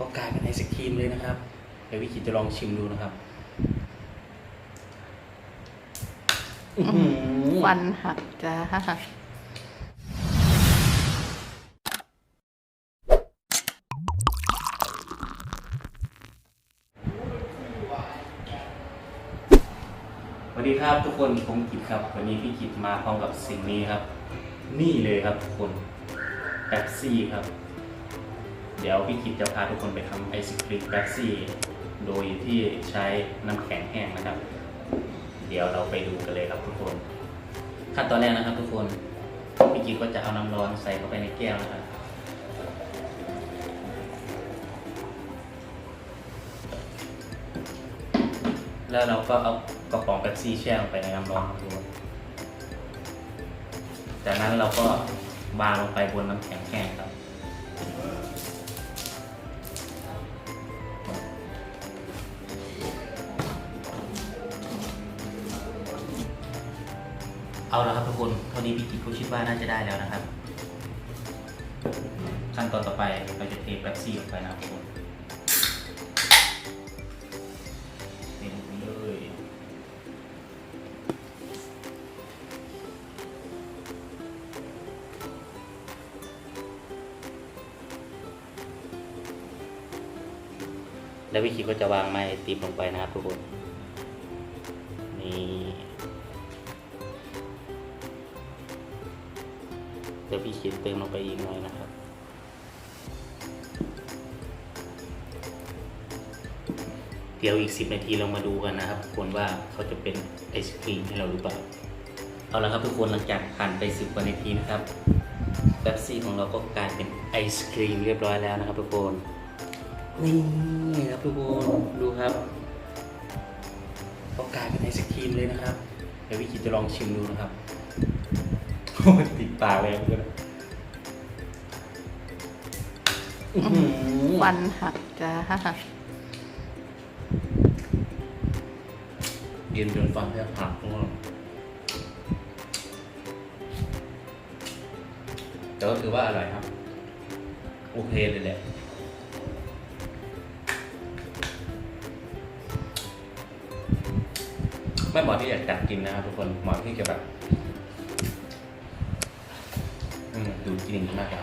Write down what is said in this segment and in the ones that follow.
ก็กลายเป็นไอศครีมเลยนะครับเดี๋ยววิกิตจะลองชิมดูนะครับอื้อหือฟันหักจ้า สวัสดีครับทุกคนผมกิตครับวันนี้พี่กิตมาพร้อมกับสิ่งนี้ครับ นี่เลยครับทุกคนแป๊บซี่ครับ เดี๋ยวพี่กิตจะพาทุกคนไปทำไอศครีมแป๊บซี่โดยที่ใช้น้ำแข็งแห้งนะครับ เดี๋ยวเราไปดูกันเลยครับทุกคน ขั้นตอนแรกนะครับทุกคนพี่กิตก็จะเอาน้ำร้อนใส่เข้าไปในแก้วนะครับแล้วเราก็เอากระป๋องเป๊ปซี่แช่ลงไปในน้ำร้อนครับทุกคนจากนั้นเราก็วางลงไปบนน้ำแข็งแห้งครับ เอาละครับทุกคนเท่านี้พี่กิจก็คิดว่าน่าจะได้แล้วนะครับ ขั้นตอนต่อไปเราจะเทแป๊บซี่ลงไปนะครับทุกคนเทลงไปเลยแล้ววิคิก็จะวางไม้ติมลงไปนะครับทุกคนนี่ เดี๋ยวพี่คิดเติมลงไปอีกหน่อยนะครับ เดี๋ยวอีก 10 นาทีเรามาดูกันนะครับ คนว่าเขาจะเป็นไอศครีมให้เราหรือเปล่า เอาละครับทุกคนหลังจากผ่านไป 10กว่านาทีนะครับแป๊บซี่ของเราก็กลายเป็นไอศครีมเรียบร้อยแล้วนะครับทุกคนนี่ครับทุกคนดูครับก็กลายเป็นไอศครีมเลยนะครับเดี๋ยววิกิจะลองชิมดูนะครับ โอ้ยติดปากเลยเพื่อนอื้อหือฟันหักจ้ากินจนฟันแทบหักทุกคนแต่ก็ถือว่าอร่อยครับ โอเคเลยแหละ ไม่เหมาะที่จะกัดกินนะครับทุกคนเหมาะที่จะแบบ อืมดูดกินอย่างนี้มากกว่า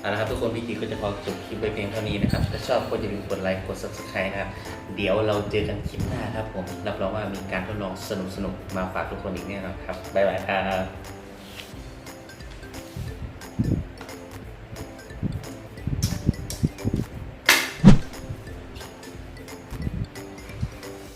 เอาละครับทุกคนพี่กีก็จะขอจบคลิปไปเพียงเท่านี้นะครับ ถ้าชอบก็อย่าลืมกดไลค์กด subscribe นะครับ เดี๋ยวเราเจอกันคลิปหน้าครับผม รับรองว่ามีการทดลองสนุกๆ มาฝากทุกคนอีกแน่นอนครับ บ๊ายบายครับ